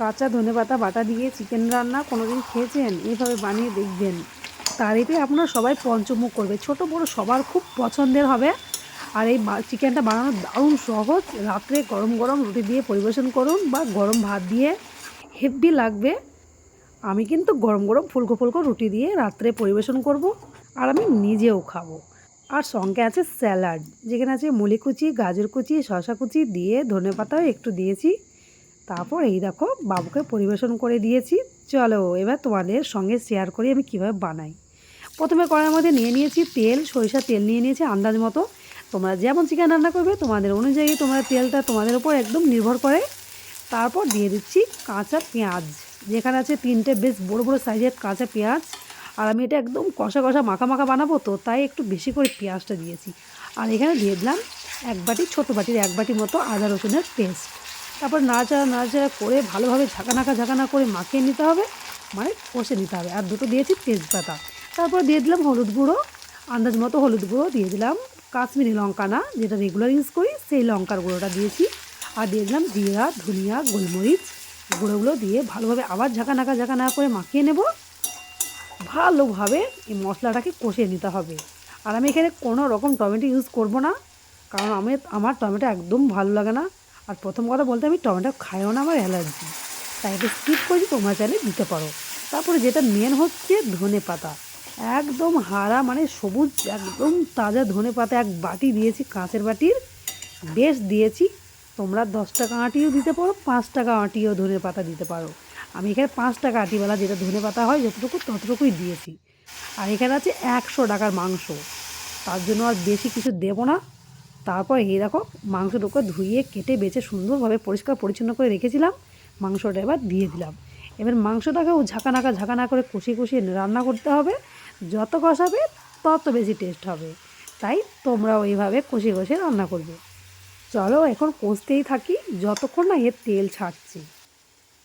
কাঁচা ধনে পাতা বাটা দিয়ে চিকেন রান্না কোনোদিন খেয়েছেন? এইভাবে বানিয়ে দেখবেন। তারিতে আপনারা সবাই পঞ্চমুখ করবে। ছোট বড় সবার খুব পছন্দের হবে। আর এই চিকেনটা বানানো দারুণ সহজ। রাত্রে গরম গরম রুটি দিয়ে পরিবেশন করুন বা গরম ভাত দিয়ে। হেভি লাগবে। আমি কিন্তু গরম গরম ফুলকো ফুলকো রুটি দিয়ে রাত্রে পরিবেশন করব আর আমি নিজেও খাব। আর সঙ্গে আছে স্যালাড, যেখানে আছে মুলি কুচি, গাজর কুচি শশা কুচি দিয়ে ধনে পাতাও একটু দিয়েছি। তারপর এই দেখো বাবুকে পরিবেশন করে দিয়েছি। চলো, এবার তোমাদের সঙ্গে শেয়ার করি আমি কীভাবে বানাই। প্রথমে কড়াইয়ের মধ্যে নিয়ে নিয়েছি তেল সরিষার তেল নিয়ে নিয়েছি আন্দাজ মতো। তোমরা যেমন চিকেন রান্না করবে, তোমাদের অনুযায়ী তোমরা তেলটা তোমাদের উপর একদম নির্ভর করে। তারপর দিয়ে দিচ্ছি কাঁচা পেঁয়াজ, যেখানে আছে তিনটে বেশ বড় বড় সাইজের কাঁচা পেঁয়াজ। আর আমি এটা একদম কষা কষা মাখা মাখা বানাবো তো, তাই একটু বেশি করে পেঁয়াজটা দিয়েছি। আর এখানে দিয়ে দিলাম এক বাটি, ছোটো বাটির এক বাটি মতো আদা রসুনের পেস্ট। তারপর নাড়াচাড়া নাড়াচাড়া করে ভালোভাবে ঝাঁকানাকা ঝাঁকানা করে মাখিয়ে নিতে হবে মানে কষে নিতে হবে। আর দুটো দিয়েছি তেজপাতা। তারপর দিয়ে দিলাম হলুদ গুঁড়ো। আন্দাজ মতো হলুদ গুঁড়ো দিয়ে দিলাম। কাশ্মীরি লঙ্কা না, যেটা রেগুলার ইউজ করি, সেই লঙ্কার গুঁড়োটা দিয়েছি। আর দিয়ে দিলাম জিরা, ধনিয়া, গোলমরিচ। গুঁড়োগুলো দিয়ে ভালোভাবে আবার ঝাঁকানাকা ঝাঁকানাকা করে মাখিয়ে নেব। ভালোভাবে এই মশলাটাকে কষিয়ে নিতে হবে। আর আমি এখানে কোনো রকম টমেটো ইউজ করব না, কারণ আমি, আমার টমেটো একদম ভালো লাগে না। আর প্রথম কথা বলতে আমি টমেটো খাইও না, আমার অ্যালার্জি। তাই এটা স্কিপ করি তোমরা চাইলে দিতে পারো। তারপরে যেটা মেন হচ্ছে ধনে পাতা। একদম হারা মানে সবুজ, একদম তাজা ধনে পাতা এক বাটি দিয়েছি, কাঁচের বাটির। বেশ দিয়েছি। তোমরা দশ টাকা আটিও দিতে পারো, পাঁচ টাকা আটিও ধনে পাতা দিতে পারো। আমি এখানে পাঁচ টাকা আটিওয়ালা, যেটা ধনে পাতা হয়, যতটুকু ততটুকুই দিয়েছি। আর এখানে আছে একশো টাকার মাংস। তার জন্য আর বেশি কিছু দেবো না। তারপর এই দেখো মাংসটুকু ধুয়ে কেটে বেছে সুন্দরভাবে পরিষ্কার পরিচ্ছন্ন করে রেখেছিলাম। মাংসটা এবার দিয়ে দিলাম। এবার মাংসটাকেও ঝাঁকানাকা ঝাঁকানা করে কষিয়ে কষিয়ে রান্না করতে হবে। যত কষাবে তত বেশি টেস্ট হবে। তাই তোমরাও এইভাবে কষিয়ে কষিয়ে রান্না করবে। চলো এখন কষতেই থাকি, যতক্ষণ না এর তেল ছাড়ছে।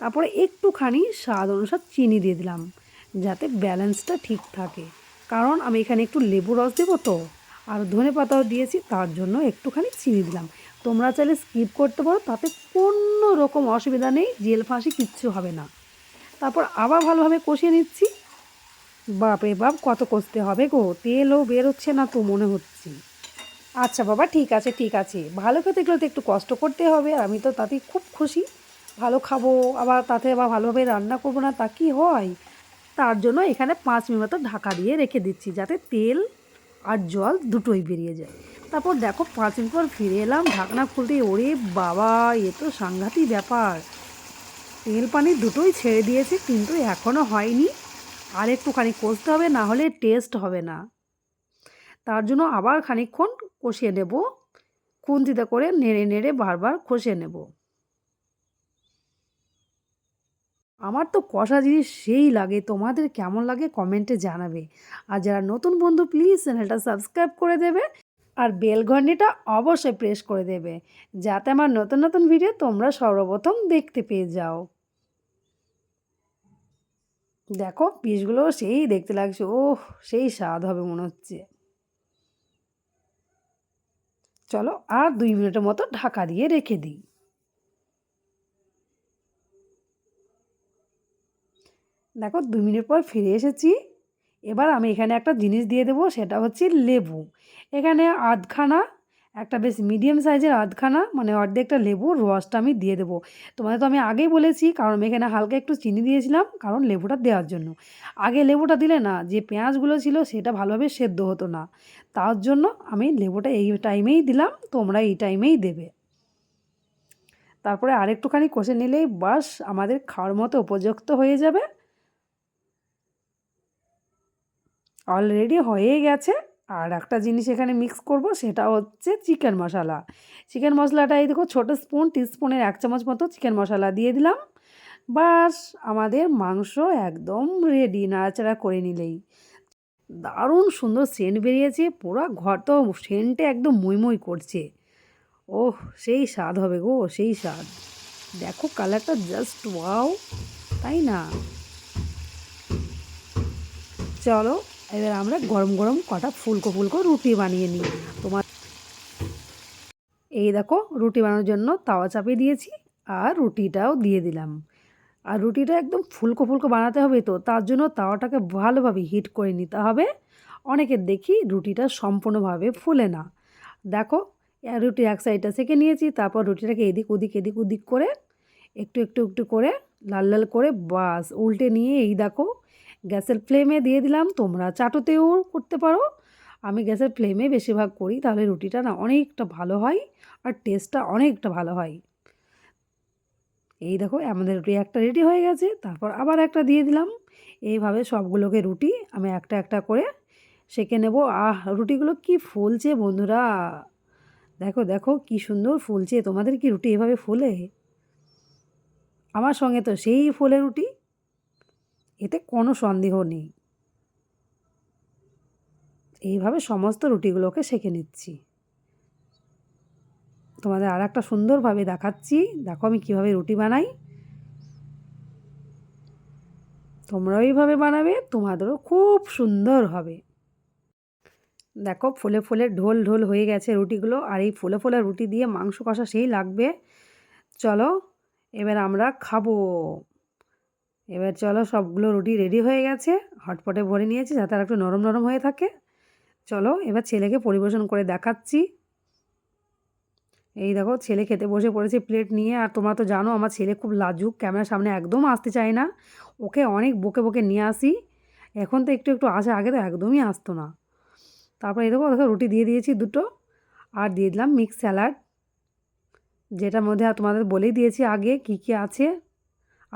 তারপরে একটুখানি স্বাদ অনুসার চিনি দিয়ে দিলাম, যাতে ব্যালেন্সটা ঠিক থাকে। কারণ আমি এখানে একটু লেবু রস দেবো তো। আর ধনে পাতাও দিয়েছি, তার জন্য একটুখানি চিনি দিলাম। তোমরা চাইলে স্কিপ করতে পারো, তাতে কোনো রকম অসুবিধা নেই, জেল ফাঁসি কিচ্ছু হবে না। তারপর আবার ভালোভাবে কষিয়ে নিচ্ছি। বাপরে বাপ, কত কষতে হবে গো, তেলও বেরোচ্ছে না তো মনে হচ্ছে। আচ্ছা বাবা, ঠিক আছে ঠিক আছে। ভালো খেতে গেলে তো একটু কষ্ট করতে হবে, আর আমি তো তাতেই খুব খুশি। ভালো খাব, আবার তাতে আবার ভালোভাবে রান্না করব না, তা কি হয়? তার জন্য এখানে পাঁচ মিনিট মতো ঢাকা দিয়ে রেখে দিচ্ছি, যাতে তেল আর জল দুটোই বেরিয়ে যায়। তারপর দেখো পাঁচ মিনিট পর ফিরে এলাম, ঢাকনা খুলতে ওরে বাবা, এ তো সাংঘাতিক ব্যাপার। তেল পানি দুটোই ছেড়ে দিয়েছে, কিন্তু এখনও হয়নি। আর একটুখানি কষতে হবে, না হলে টেস্ট হবে না। তার জন্য আবার খানিকক্ষণ কষিয়ে নেব। খুন্তিতে করে নেড়ে নেড়ে বারবার কষিয়ে নেব। আমার তো কষা জিনিস সেই লাগে। তোমাদের কেমন লাগে কমেন্টে জানাবে। আর যারা নতুন বন্ধু প্লিজ চ্যানেলটা সাবস্ক্রাইব করে দেবে আর বেল ঘন্টিটা অবশ্যই প্রেস করে দেবে। যাতে আমার নতুন নতুন ভিডিও তোমরা সর্বপ্রথম দেখতে পেয়ে যাও। দেখো পিসগুলো সেই দেখতে লাগছে। ও সেই স্বাদ হবে মনে হচ্ছে। চলো আর দুই মিনিটের মতো ঢাকা দিয়ে রেখে দিই। দেখো দু মিনিট পর ফিরে এসেছি। এবার আমি এখানে একটা জিনিস দিয়ে দেবো, সেটা হচ্ছে লেবু। এখানে আধখানা, একটা বেশ মিডিয়াম সাইজের আধখানা মানে অর্ধেকটা লেবুর রসটা আমি দিয়ে দেবো। তোমাদের তো আমি আগেই বলেছি, কারণ আমি এখানে হালকা একটু চিনি দিয়েছিলাম, কারণ লেবুটা দেওয়ার জন্য। আগে লেবুটা দিলে না, যে পেঁয়াজগুলো ছিল, সেটা ভালোভাবে সেদ্ধ হতো না। তার জন্য আমি লেবুটা এই টাইমেই দিলাম, তোমরা এই টাইমেই দেবে। তারপরে আরেকটুখানি কষে নিলেই বাস, আমাদের খাওয়ার মতো উপযুক্ত হয়ে যাবে। অলরেডি হয়ে গেছে। আর একটা জিনিস এখানে মিক্স করব, সেটা হচ্ছে চিকেন মশলা চিকেন মশলাটা এই দেখো, ছোটো স্পুন টিস্পুনের এক চামচ মতো চিকেন মশলা দিয়ে দিলাম। বাস আমাদের মাংস একদম রেডি নাড়াচাড়া করে নিলেই। দারুণ সুন্দর সেন্ট বেরিয়েছে, পুরো ঘর তো সেন্টে একদম মই মই করছে। ওহ, সেই স্বাদ হবে গো, সেই স্বাদ। দেখো কালারটা জাস্ট ওয়াও তাই না? চলো এবার আমরা গরম গরম কটা ফুলকো ফুলকো রুটি বানিয়ে নিই। তোমার এই দেখো, রুটি বানানোর জন্য তাওয়া চাপিয়ে দিয়েছি আর রুটিটাও দিয়ে দিলাম। আর রুটিটা একদম ফুলকো ফুলকো বানাতে হবে তো, তার জন্য তাওয়াটাকে ভালোভাবে হিট করে নিতে হবে। অনেকের দেখি রুটিটা সম্পূর্ণভাবে ফুলে না। দেখো রুটি এক সাইডটা সেঁকে নিয়েছি, তারপর রুটিটাকে এদিক ওদিক এদিক ওদিক করে একটু একটু একটু করে লাল লাল করে বাস উল্টে নিয়ে এই দেখো গ্যাসের ফ্লেমে দিয়ে দিলাম, তোমরা চাটোতেও করতে পারো। আমি গ্যাসের ফ্লেমে বেশিরভাগ করি, তাহলে রুটিটা না অনেকটা ভালো হয় আর টেস্টটা অনেকটা ভালো হয়। এই দেখো, আমাদের রুটি একটা রেডি হয়ে গেছে, তারপর আবার একটা দিয়ে দিলাম। এইভাবে সবগুলোকে রুটি আমি একটা একটা করে সেঁকে নেব। আহ, রুটিগুলো কি ফুলছে বন্ধুরা! দেখো দেখো কি সুন্দর ফুলছে, তোমাদের কি রুটি এভাবে ফুলে? আমার সঙ্গে তো সেই ফুলে রুটি। এতে কোনো সন্দেহ নেই। এইভাবে সমস্ত রুটিগুলোকে সেঁকে নিচ্ছি। তোমাদের আর একটা সুন্দরভাবে দেখাচ্ছি। দেখো আমি কীভাবে রুটি বানাই। তোমরাও এইভাবে বানাবে, তোমাদেরও খুব সুন্দর হবে। দেখো ফুলে ফুলে ঢোল ঢোল হয়ে গেছে রুটিগুলো, আর এই ফুলে ফুলে রুটি দিয়ে মাংস কষা সেই লাগবে। চলো এবার আমরা খাব। এবার চলো সবগুলো রুটি রেডি হয়ে গেছে। হটপটে ভরে নিয়েছি যাতে আর একটু নরম নরম হয়ে থাকে। চলো এবার ছেলেকে পরিবেশন করে দেখাচ্ছি। এই দেখো, ছেলে খেতে বসে পড়েছে প্লেট নিয়ে। আর তোমরা তো জানো, আমার ছেলে খুব লাজুক ক্যামেরার সামনে একদম আসতে চায় না। ওকে অনেক বকে বকে নিয়ে আসি। এখন তো একটু একটু আসে, আগে তো একদমই আসতো না। তারপর এই দেখো দেখো, রুটি দিয়ে দিয়েছি দুটো। আর দিয়ে দিলাম মিক্স স্যালাড যেটার মধ্যে তোমাদের বলেই দিয়েছি আগে কি কি আছে।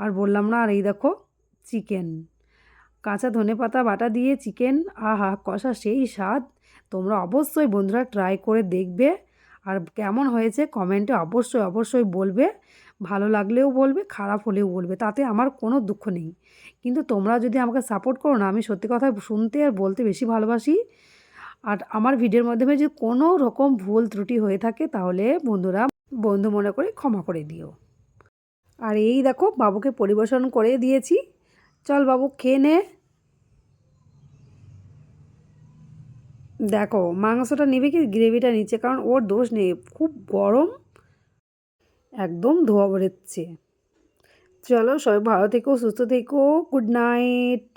আর বললাম, না, আর এই দেখো, চিকেন। কাঁচা ধনে পাতা, বাটা দিয়ে চিকেন, আহা, কষা সেই স্বাদ। তোমরা অবশ্যই বন্ধুরা ট্রাই করে দেখবে। আর কেমন হয়েছে কমেন্টে অবশ্যই অবশ্যই বলবে। ভালো লাগলেও বলবে, খারাপ হলেও বলবে, তাতে আমার কোনো দুঃখ নেই। কিন্তু তোমরা যদি আমাকে সাপোর্ট করো না, আমি সত্যি কথা শুনতে আর বলতে বেশি ভালোবাসি। আর আমার ভিডিওর মাধ্যমে যদি কোনো রকম ভুল ত্রুটি হয়ে থাকে, তাহলে বন্ধুরা, বন্ধু মনে করে ক্ষমা করে দিও। আর এই দেখো বাবুকে পরিবেশন করে দিয়েছি। চল বাবু, খেয়ে নে। দেখো, মাংসটা নেবে কি গ্রেভিটা নিচে কারণ ওর দোষ নেই, খুব গরম, একদম ধোয়া বেরোচ্ছে চলো সবাই ভালো থেকো, সুস্থ থেকো, গুড নাইট।